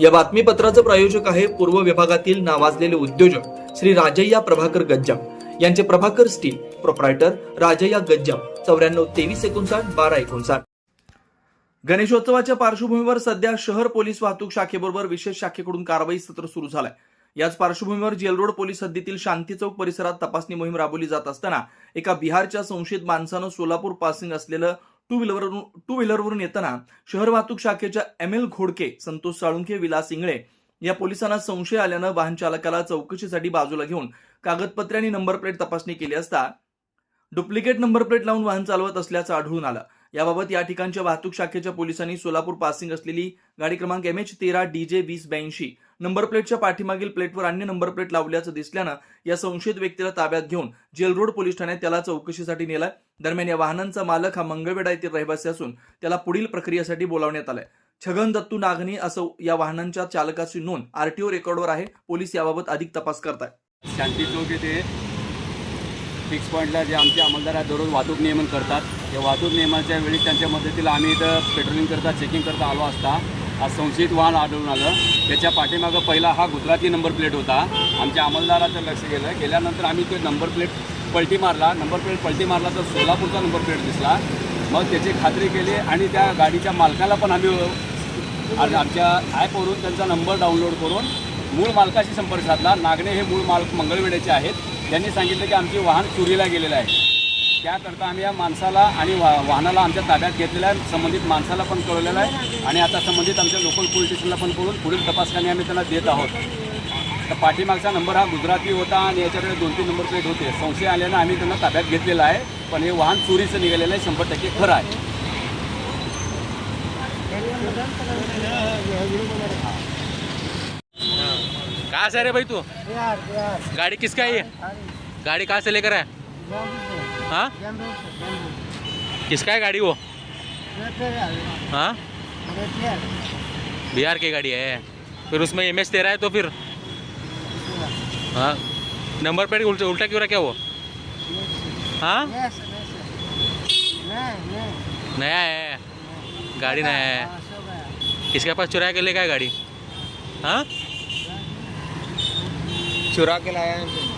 या बातमीपत्राचं प्रायोजक आहे पूर्व विभागातील नावाजलेले उद्योजक श्री राजय्या प्रभाकर गज्जाम. यांचे प्रभाकर स्टील प्रोप्रायटर राजय्या गज्जाम. चौऱ्याण्णव तेवीस एकोणसाठ बारा एकोणसाठ. गणेशोत्सवाच्या पार्श्वभूमीवर सध्या शहर पोलीस वाहतूक शाखेबरोबर विशेष शाखेकडून कारवाई सत्र सुरू झालंय. याच पार्श्वभूमीवर जेल रोड पोलीस हद्दीतील शांती चौक परिसरात तपासणी मोहीम राबवली जात असताना एका बिहारच्या संशयित माणसानं सोलापूर पासिंग असलेलं टू व्हीलरवरून टू व्हीलरवरून येताना शहर वाहतूक शाखेच्या एम एल घोडके संतोष साळुंखे विलास इंगळे या पोलिसांना संशय आल्यानं वाहन चालकाला चौकशीसाठी बाजूला घेऊन कागदपत्रे आणि नंबर प्लेट तपासणी केली असता डुप्लिकेट नंबर प्लेट लावून वाहन चालवत असल्याचं आढळून आलं. याबाबत या ठिकाणच्या वाहतूक शाखेच्या पोलिसांनी सोलापूर पासिंग असलेली गाडी क्रमांक एम एच तेरा डी जे वीस ब्याऐंशी नंबर प्लेटच्या पाठीमागील प्लेटवर अन्य नंबर प्लेट लावल्याचं दिसल्यानं या संशयित व्यक्तीला ताब्यात घेऊन जेल रोड पोलीस ठाण्यात त्याला चौकशीसाठी नेलाय दरम्यान या वाहनांचा मालक हा मंगळवेढा येथील रहिवासी असून त्याला पुढील प्रक्रियेसाठी बोलावण्यात आलंय. छगन दत्तू नागनी असं या वाहनांच्या चालकाची नोंद आरटीओ रेकॉर्डवर आहे. पोलीस याबाबत अधिक तपास करतायत. शांती चौक येथे फिक्स पॉईंटला जे आमचे अंमलदार आहेत दररोज वाहतूक नियमन करतात. या वाहतूक नियमाच्या वेळी त्यांच्या मदतीला आम्ही इथं पेट्रोलिंग करता चेकिंग करता आलो असता. आज संशयित वाहन आढळून आलं. त्याच्या पाठीमागं पहिला हा गुजराती नंबर प्लेट होता. आमच्या अंमलदाराचं लक्ष गेलं. गेल्यानंतर आम्ही ते नंबर प्लेट पलटी मारला नंबर प्लेट पलटी मारला तर सोलापूरचा नंबर प्लेट दिसला. मग त्याची खात्री केली आणि त्या गाडीच्या मालकाला पण आम्ही आणि आमच्या ॲपवरून त्यांचा नंबर डाउनलोड करून मूळ मालकाशी संपर्क साधला. नागणे हे मूळ मालक मंगळवेड्याचे आहेत. त्यांनी सांगितलं की आमचे वाहन चोरीला गेलेलं आहे. त्याकरता आम्ही या माणसाला आणि वा वाहनाला आमच्या ताब्यात घेतलेलं आहे. संबंधित माणसाला पण कळवलेलं आहे. आणि आता संबंधित आमच्या लोकल पोलीस स्टेशनला पण करून पुढील तपासकाने आम्ही त्यांना देत आहोत. तर पाठीमागचा नंबर हा गुजराती होता आणि याच्याकडे दोन तीन नंबर प्लेट होते. संशय आल्यानं आम्ही त्यांना ताब्यात घेतलेलं आहे पण हे वाहन चोरीचं निघालेलं आहे शंभर टक्के खरं आहे. कहाँ से आ रहे भाई तू? गाड़ी किसका है ये गाड़ी कहाँ से लेकर आया हाँ? किसका है गाड़ी वो? हाँ? बिहार की गाड़ी है। फिर उसमें एम एच तेरह है तो फिर? हाँ। नंबर प्लेट उल्टा उल्टा क्यों रखा वो? हाँ? नया है। गाड़ी नया है। किसके पास चुरा के लेके है गाड़ी? हाँ? चुरा के लाया हो।